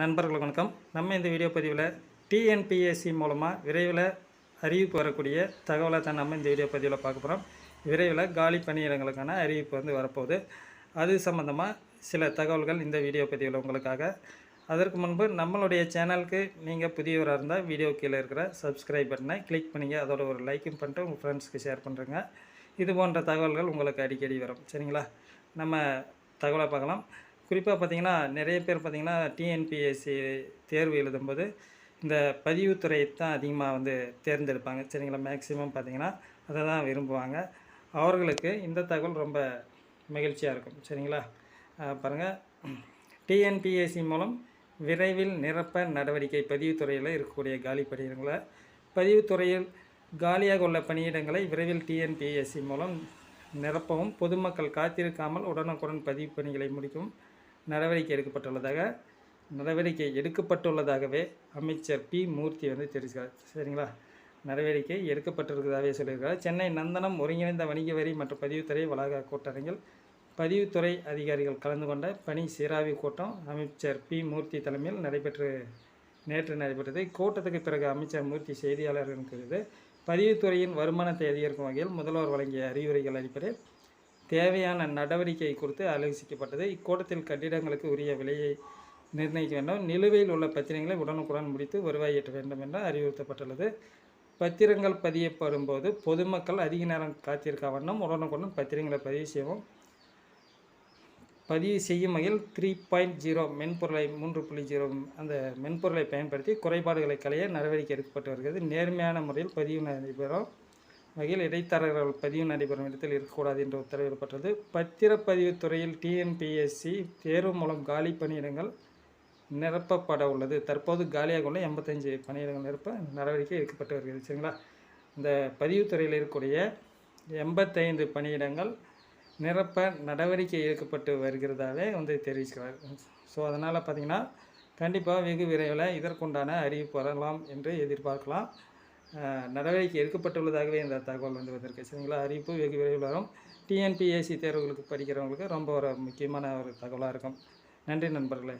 நண்பர்கள் வணக்கம். நம்ம இந்த வீடியோ பதிவில் டிஎன்பிஎஸ்சி மூலமாக விரைவில் அறிவிப்பு வரக்கூடிய தகவலை தான் நம்ம இந்த வீடியோ பதிவில் பார்க்க போகிறோம் விரைவில் காலி பணியிடங்களுக்கான அறிவிப்பு வந்து வரப்போகுது. அது சம்மந்தமாக சில தகவல்கள் இந்த வீடியோ பதிவில் உங்களுக்காக. அதற்கு முன்பு நம்மளுடைய சேனலுக்கு நீங்கள் புதியவராக இருந்தால் வீடியோ கீழே இருக்கிற சப்ஸ்கிரைப் பட்டனை கிளிக் பண்ணிங்க. அதோட ஒரு லைக்கும் பண்ணிட்டு உங்கள் ஃப்ரெண்ட்ஸ்க்கு ஷேர் பண்ணுறேங்க இது போன்ற தகவல்கள் உங்களுக்கு அடிக்கடி வரும். சரிங்களா? நம்ம தகவலை பார்க்கலாம். குறிப்பாக பார்த்தீங்கன்னா நிறைய பேர் பார்த்திங்கன்னா டிஎன்பிஎஸ்சி தேர்வு எழுதும்போது இந்த பதிவுத்துறை தான் அதிகமாக வந்து தேர்ந்தெடுப்பாங்க. சரிங்களா? மேக்ஸிமம் பார்த்திங்கன்னா அதை தான் விரும்புவாங்க. அவர்களுக்கு இந்த தகவல் ரொம்ப மகிழ்ச்சியாக இருக்கும். சரிங்களா? பாருங்கள் டிஎன்பிஎஸ்சி மூலம் விரைவில் நிரப்ப நடவடிக்கை பதிவுத்துறையில் இருக்கக்கூடிய காலி பணியிடங்களை பதிவுத்துறையில் காலியாக உள்ள பணியிடங்களை விரைவில் டிஎன்பிஎஸ்சி மூலம் நிரப்பவும் பொதுமக்கள் காத்திருக்காமல் உடனுக்குடன் பதிவு பணிகளை முடிக்கவும் நடவடிக்கை எடுக்கப்பட்டுள்ளதாக நடவடிக்கை எடுக்கப்பட்டுள்ளதாகவே அமைச்சர் பி. மூர்த்தி வந்து தெரிவிக்கிறார் சரிங்களா? நடவடிக்கை எடுக்கப்பட்டிருக்கிறதாகவே சொல்லியிருக்கிறார் சென்னை நந்தனம் ஒருங்கிணைந்த வணிக வரி மற்றும் பதிவுத்துறை வளாக கூட்டரங்கில் பதிவுத்துறை அதிகாரிகள் கலந்து கொண்ட பணி சீராவி கூட்டம் அமைச்சர் பி. மூர்த்தி தலைமையில் நடைபெற்று நேற்று நடைபெற்றது. இக்கூட்டத்துக்கு பிறகு அமைச்சர் மூர்த்தி செய்தியாளர்களுக்கு பதிவுத்துறையின் வருமானத்தை அதிகரிக்கும் வகையில் முதல்வர் வழங்கிய அறிவுரைகள் அடிப்படையில் தேவையான நடவடிக்கை குறித்து ஆலோசிக்கப்பட்டது. இக்கூட்டத்தில் கட்டிடங்களுக்கு உரிய விலையை நிர்ணயிக்க வேண்டும். நிலுவையில் உள்ள பத்திரங்களை உடனுக்குடன் முடித்து வருவாய் ஈட்ட வேண்டும் என்று அறிவுறுத்தப்பட்டுள்ளது. பத்திரங்கள் பதியப்படும் போது பொதுமக்கள் அதிக நேரம் காத்திருக்க வண்ணம் உடனுக்குடன் பத்திரங்களை பதிவு செய்யவும். பதிவு செய்யும் வகையில் த்ரீ பாயிண்ட் ஜீரோ மென்பொருளை மூன்று புள்ளி ஜீரோ அந்த மென்பொருளை பயன்படுத்தி குறைபாடுகளை களைய நடவடிக்கை எடுக்கப்பட்டு வருகிறது. நேர்மையான முறையில் பதிவு நடைபெறும். வகையில் இடைத்தரகர்கள் பதிவு நடைபெறும் இடத்தில் இருக்கக்கூடாது என்று உத்தரவிடப்பட்டது பத்திரப்பதிவு துறையில் டிஎன்பிஎஸ்சி தேர்வு மூலம் காலி பணியிடங்கள் நிரப்பப்பட உள்ளது. தற்போது காலியாக உள்ள எண்பத்தஞ்சு பணியிடங்கள் நிரப்ப நடவடிக்கை எடுக்கப்பட்டு வருகிறது. சரிங்களா? இந்த பதிவுத்துறையில் இருக்கக்கூடிய எண்பத்தைந்து பணியிடங்கள் நிரப்ப நடவடிக்கை எடுக்கப்பட்டு வருகிறதாவே வந்து தெரிவிக்கிறார். ஸோ அதனால் பார்த்திங்கன்னா கண்டிப்பாக வெகு விரைவில் இதற்குண்டான அறிவிப்பு வரலாம் என்று எதிர்பார்க்கலாம். நடவடிக்கை எடுக்கப்பட்டுள்ளதாகவே இந்த தகவல் வந்து வந்திருக்கு சரிங்களா? அறிவிப்பு வெகு விரைவில் வரும். டிஎன்பிஎஸ்சி தேர்வுகளுக்கு படிக்கிறவங்களுக்கு ரொம்ப ஒரு முக்கியமான ஒரு தகவலாக இருக்கும். நன்றி நண்பர்களே.